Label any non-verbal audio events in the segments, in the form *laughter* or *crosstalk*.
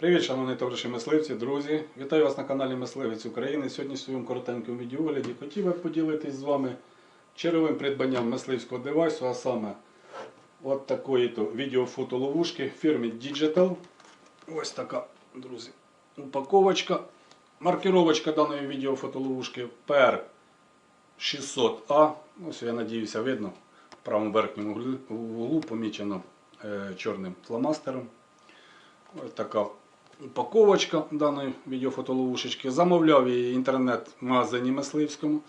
Привіт, шановні товариші мисливці, друзі! Вітаю вас на каналі Мисливець України. Сьогодні в своєму коротенькому відеогляді хотів би поділитись з вами черговим придбанням мисливського девайсу, а саме от такої то відеофотоловушки фірми Digital. Ось така, друзі, упаковочка. Маркировочка даної відеофотоловушки PR 600A. Ось я надіюся, видно в правому верхньому углу- углу помічено е, чорним фломастером. Ось така упаковочка даної відеофотоловушечки. Замовляв її інтернет-магазині мисливському.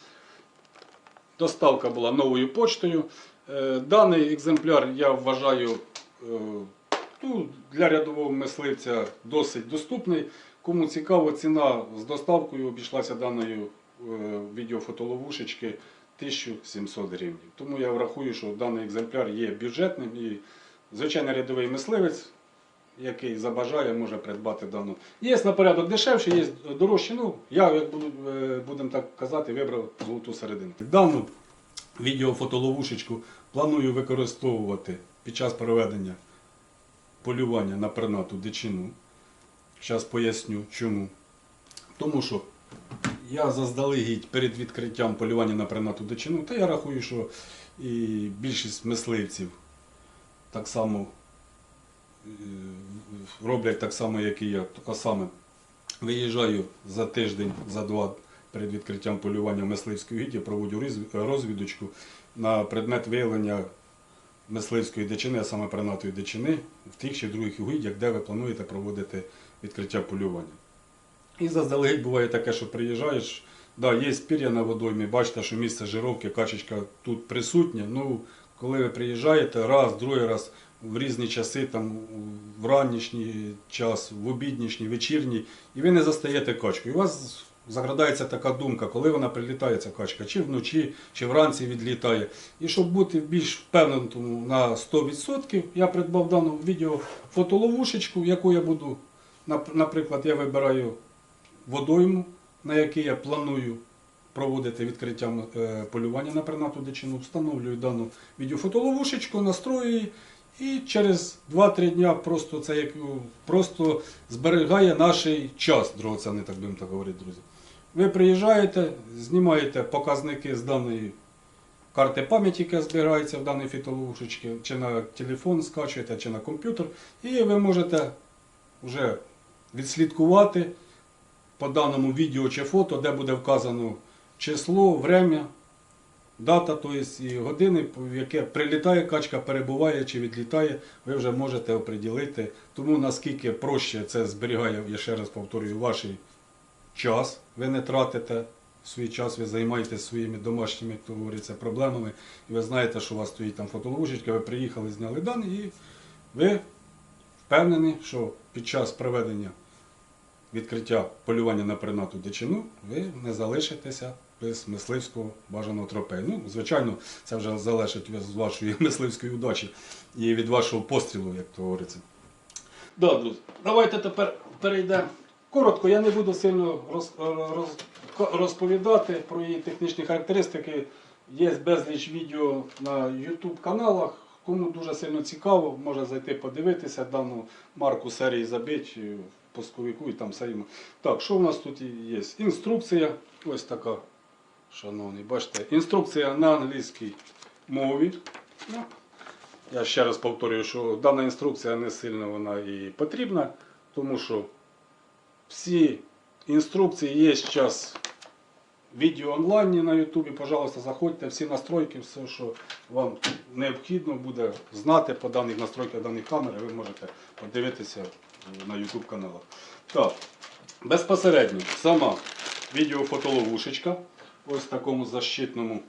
Доставка була новою почтою. Е, Даний екземпляр я вважаю е, ну, для рядового мисливця досить доступний. Кому цікаво, ціна з доставкою обійшлася даною е, відеофотоловушечки 1700 гривень. Тому я врахую, що даний екземпляр є бюджетним і звичайно рядовий мисливець який забажає, може придбати дану. Є на порядок дешевше, є дорожче. Ну, я, як е, будемо так казати, вибрав золоту середину. Дану відеофотоловушечку планую використовувати під час проведення полювання на пернату дичину. Зараз поясню чому. Тому що я заздалегідь перед відкриттям полювання на пернату дичину, та я рахую, що і більшість мисливців так само роблять так само, як і я. А саме виїжджаю за тиждень, за два перед відкриттям полювання в мисливської гіді, проводжу розвідочку на предмет виявлення мисливської дичини, а саме пернатої дичини, в тих чи других угіддях, де ви плануєте проводити відкриття полювання. І заздалегідь буває таке, що приїжджаєш, да, є пір'я на водоймі, бачите, що місце жировки, качечка тут присутня. Ну, коли ви приїжджаєте раз, другий раз в різні часи, там в ранішній час, в обіднішній, вечірній, і ви не застаєте качку. І у вас закрадається така думка, коли вона прилітає, ця качка, чи вночі, чи вранці відлітає. І щоб бути більш впевненим на 100%, я придбав дану відео фотоловушечку, яку я буду, наприклад, я вибираю водойму, на якій я планую проводити відкриття е, полювання на пернату дичину, встановлюю дану відеофотоловушечку, настрою її, і через 2-3 дня просто це як ну, просто зберігає наш час, драгоцінний, так будемо так говорити, друзі. Ви приїжджаєте, знімаєте показники з даної карти пам'яті, яка збирається в даній фотоловушечці, чи на телефон скачуєте, чи на комп'ютер, і ви можете вже відслідкувати по даному відео чи фото, де буде вказано число, время, дата, тобто і години, в яке прилітає качка, перебуває чи відлітає, ви вже можете оприділити. Тому наскільки проще це зберігає, я ще раз повторюю, ваш час, ви не тратите свій час, ви займаєтесь своїми домашніми, як то говориться, проблемами, і ви знаєте, що у вас стоїть там фотоловушечка, ви приїхали, зняли дані, і ви впевнені, що під час проведення відкриття полювання на пернату дичину, ви не залишитеся без мисливського бажаного тропею. Ну, звичайно, це вже залежить від вашої *laughs* мисливської удачі і від вашого пострілу, як то говориться. Да, друзі, давайте тепер перейдемо. Коротко, я не буду сильно роз, роз, розповідати про її технічні характеристики. Є безліч відео на YouTube каналах. Кому дуже сильно цікаво, може зайти подивитися дану марку серії забить в пусковику і там все. Так, що в нас тут є? Інструкція. Ось така, шановні, бачите, інструкція на англійській мові. Ну, я ще раз повторюю, що дана інструкція не сильно вона і потрібна, тому що всі інструкції є зараз відео онлайн на Ютубі. Пожалуйста, заходьте, всі настройки, все, що вам необхідно буде знати по даних настройках даних камер, ви можете подивитися на YouTube каналах. Так, безпосередньо сама відеофотоловушечка. Ось такому защитному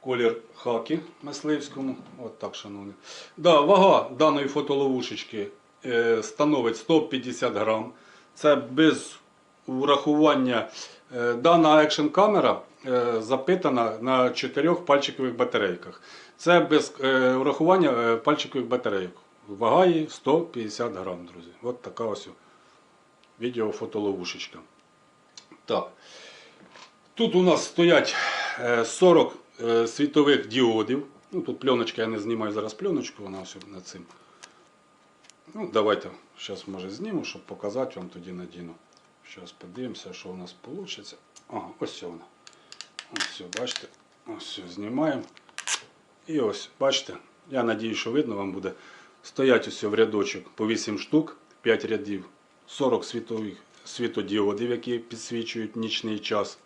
колір хакі мисливському. От так, шановні. Да, вага даної фотоловушечки е, становить 150 грам. Це без урахування. Е, дана екшн камера е, запитана на 4 пальчикових батарейках. Це без е, урахування е, пальчикових батарейок. Вага її 150 грам, друзі. От така ось відеофотоловушечка. Так. Тут у нас стоять е, 40 е, світових діодів. Ну, тут пленочка, я не знімаю зараз пленочку, вона все над цим. Ну, давайте Зараз може зніму, щоб показати вам тоді надіну. Зараз подивимося, що у нас вийде. Ага, ось вона. Ось бачите. Ось знімаємо. І ось, бачите, я надію, що видно вам буде. Стоять ось в рядочок по 8 штук, 5 рядів, 40 світових світодіодів, які підсвічують нічний час.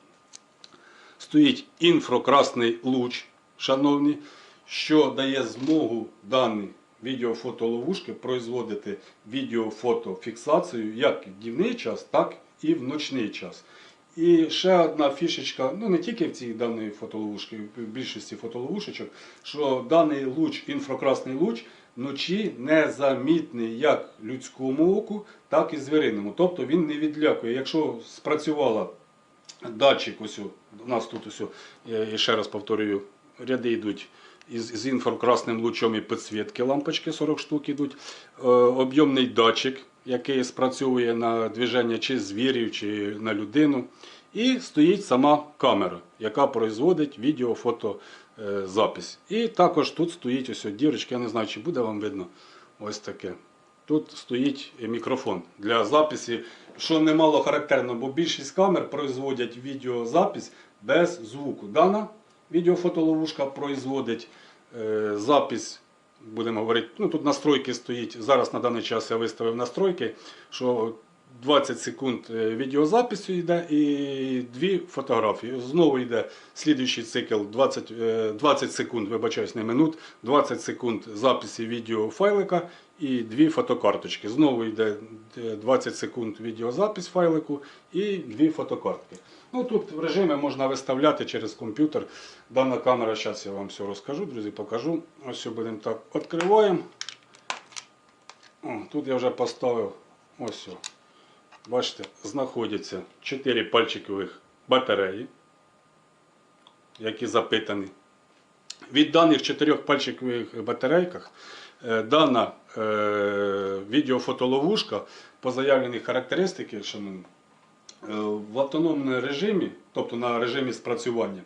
Стоїть інфракрасний луч, шановні, що дає змогу дані відеофотоловушки производити відеофотофіксацію як в днівний час, так і в ночний час. І ще одна фішечка, ну не тільки в цій даній фотоловушці, в більшості фотоловушечок, що даний луч, інфракрасний луч, вночі незамітний як людському оку, так і звіриному. Тобто він не відлякує. Якщо спрацювала датчик, ось у нас тут ось, я ще раз повторюю, ряди йдуть із, з інфракрасним лучом і підсвітки лампочки 40 штук йдуть. Е, об'ємний датчик, який спрацьовує на движення чи звірів, чи на людину. І стоїть сама камера, яка производить відео-фотозапис. І також тут стоїть ось дірочка, я не знаю, чи буде вам видно. Ось таке. Тут стоїть мікрофон для запису, що немало характерно, бо більшість камер производять відеозапис без звуку. Дана відеофотоловушка производить е, запис, будемо говорити, ну тут настройки стоїть. Зараз на даний час я виставив настройки, що 20 секунд е, відеозапису йде і дві фотографії. Знову йде слідуючий цикл 20, е, 20 секунд, вибачаюсь, не минут, 20 секунд запису відеофайлика і дві фотокарточки. Знову йде е, 20 секунд відеозапис файлику і дві фотокартки. Ну тут в режимі можна виставляти через комп'ютер. Дана камера, зараз я вам все розкажу, друзі, покажу. Ось все будемо так відкриваємо. Тут я вже поставив ось. все. Бачите, знаходяться 4 пальчикових батареї, які запитані. Від даних чотирьох пальчикових батарейках е, дана е, відеофотоловушка по заявленій характеристики, шановні, е, в автономному режимі, тобто на режимі спрацювання,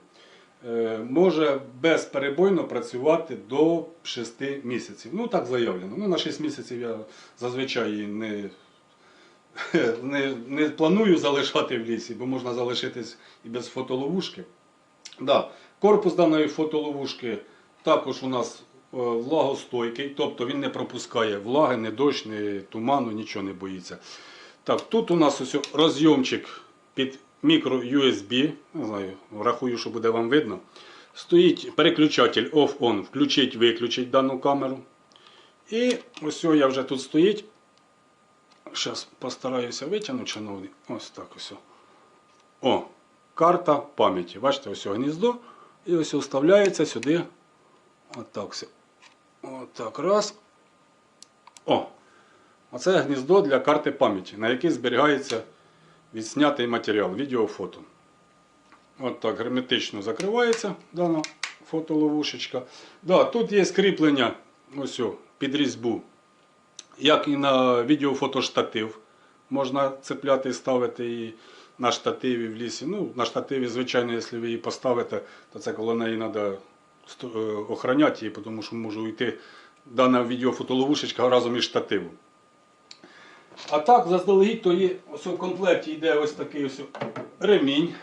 е, може безперебойно працювати до 6 місяців. Ну так заявлено. Ну, на 6 місяців я зазвичай не *laughs* не, не планую залишати в лісі, бо можна залишитись і без фотоловушки. Да. Корпус даної фотоловушки також у нас е, влагостойкий, тобто він не пропускає влаги, ні дощ, ні туману, нічого не боїться. Так, тут у нас ось розйомчик під мікро USB, не рахую, що буде вам видно. Стоїть переключатель off-on, включить, виключить дану камеру. І ось я вже тут стоїть. Зараз постараюся витягнути, шановні. Ось так ось. О, карта пам'яті. Бачите, ось гніздо. І ось вставляється сюди. Отак все. Отак раз. О! Оце гніздо для карти пам'яті, на якій зберігається відснятий матеріал, відео, фото. От так герметично закривається дана фотоловушечка. Да, тут є скріплення ось під різьбу як і на відеофотоштатив. Можна цепляти і ставити і на штативі в лісі. Ну, на штативі, звичайно, якщо ви її поставите, то це коло неї треба охороняти її, тому що може уйти дана відеофотоловушечка разом із штативом. А так, заздалегідь, то є у комплекті йде ось такий ось ремінь,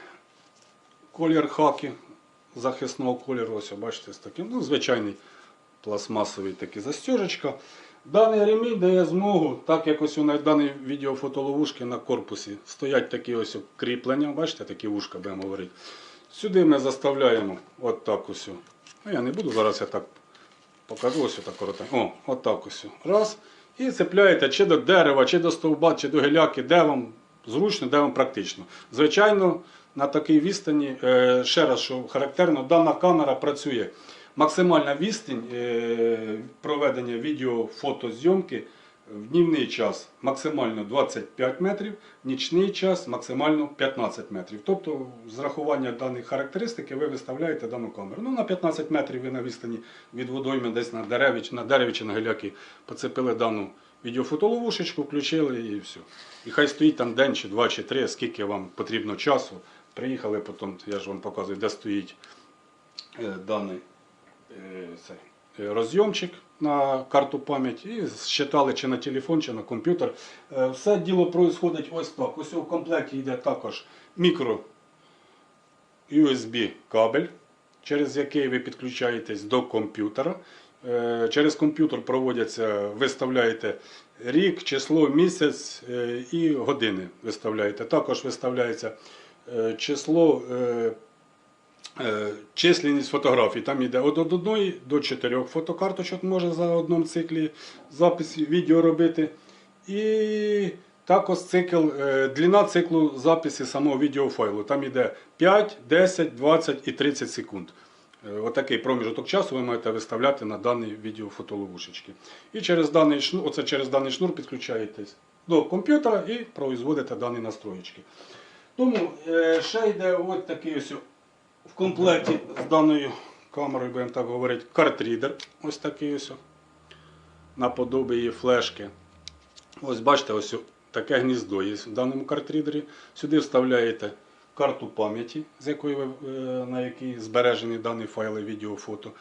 колір хаки захисного кольору. Ось, бачите, з таким, ну, звичайний пластмасовий такий застежечка. Даний ремінь дає змогу, так як ось у даній відеофотоловушки на корпусі стоять такі ось кріплення, бачите, такі вушка, будемо говорити. Сюди ми заставляємо от так ось. Ну, я не буду, зараз я так покажу ось так коротенько. О, отак ось. Раз. І цепляєте чи до дерева, чи до стовба, чи до геляки, де вам зручно, де вам практично. Звичайно, на такій відстані, е, ще раз, що характерно, дана камера працює. Максимальна відстань е, проведення відео-фотозйомки в днівний час максимально 25 метрів, в нічний час максимально 15 метрів. Тобто з рахування даних характеристики ви виставляєте дану камеру. Ну, на 15 метрів ви на відстані від водойми десь на дереві, на дереві чи на геляки поцепили дану відеофотоловушечку, включили і все. І хай стоїть там день, чи два, чи три, скільки вам потрібно часу. Приїхали, потім я ж вам показую, де стоїть е, даний е, цей розйомчик на карту пам'яті і считали чи на телефон, чи на комп'ютер. Е, Все діло происходить ось так. Ось у комплекті йде також мікро USB кабель, через який ви підключаєтесь до комп'ютера. Е, Через комп'ютер проводяться, виставляєте рік, число, місяць е, і години виставляєте. Також виставляється е, число, е, е, численність фотографій. Там йде від одної до чотирьох фотокарточок може за одному циклі запис відео робити. І також цикл, е, длина циклу запису самого відеофайлу. Там йде 5, 10, 20 і 30 секунд. Е, Отакий проміжок часу ви маєте виставляти на даний відеофотоловушечки. І через даний шнур, оце через даний шнур підключаєтесь до комп'ютера і производите дані настроєчки. Тому е, ще йде ось такий ось в комплекті з даною камерою, будемо так говорити, картрідер. Ось такий ось наподобі її флешки. Ось бачите, ось таке гніздо є в даному картрідері. Сюди вставляєте карту пам'яті, е, на якій збережені дані файли, відео, фото.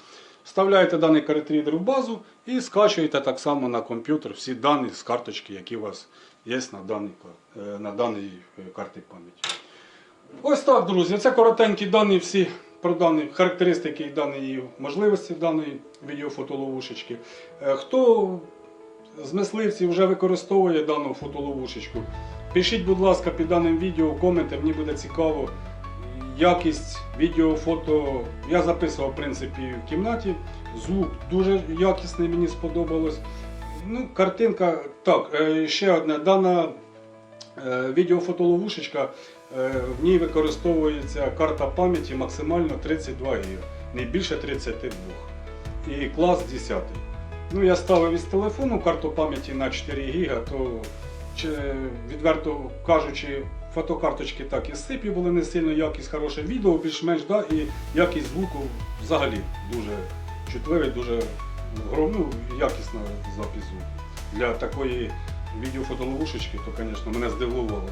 Вставляєте даний картрідер в базу і скачуєте так само на комп'ютер всі дані з карточки, які у вас є на даній, е, даній е, карті пам'яті. Ось так, друзі. Це коротенькі дані всі про дані характеристики і дані можливості даної відеофотоловушечки. Е, Хто з мисливців вже використовує дану фотоловушечку, пишіть, будь ласка, під даним відео коменти, мені буде цікаво. Якість відео, фото я записував в принципі в кімнаті. Звук дуже якісний, мені сподобалось. Ну, картинка. Так, е, ще одне. Дана е, відеофотоловушечка, в ній використовується карта пам'яті максимально 32 ГБ, не більше 32. І клас 10. Ну, я ставив із телефону карту пам'яті на 4 ГБ, то відверто кажучи, фотокарточки так і сипі були не сильно якість хороше відео, більш-менш, да, і якість звуку взагалі дуже чутливий, дуже гром- ну, якісна запис. Для такої відеофотоловушечки, то, звісно, мене здивувало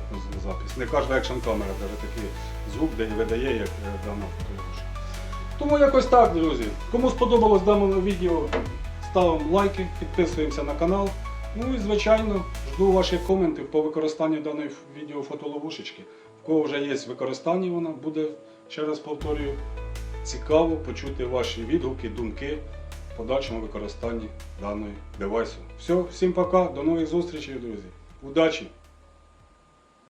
запис. Не кожна екшн камера навіть такий звук видає, як е, дана фотоловушка. Тому якось так, друзі. Кому сподобалось дане відео, ставимо лайки, підписуємося на канал. Ну і звичайно, жду ваших коментів по використанню даної відеофотоловушечки. В кого вже є використання, вона буде, ще раз повторюю, цікаво почути ваші відгуки, думки подальшому використанні даної девайсу. Все, всім пока, до нових зустрічей, друзі. Удачі!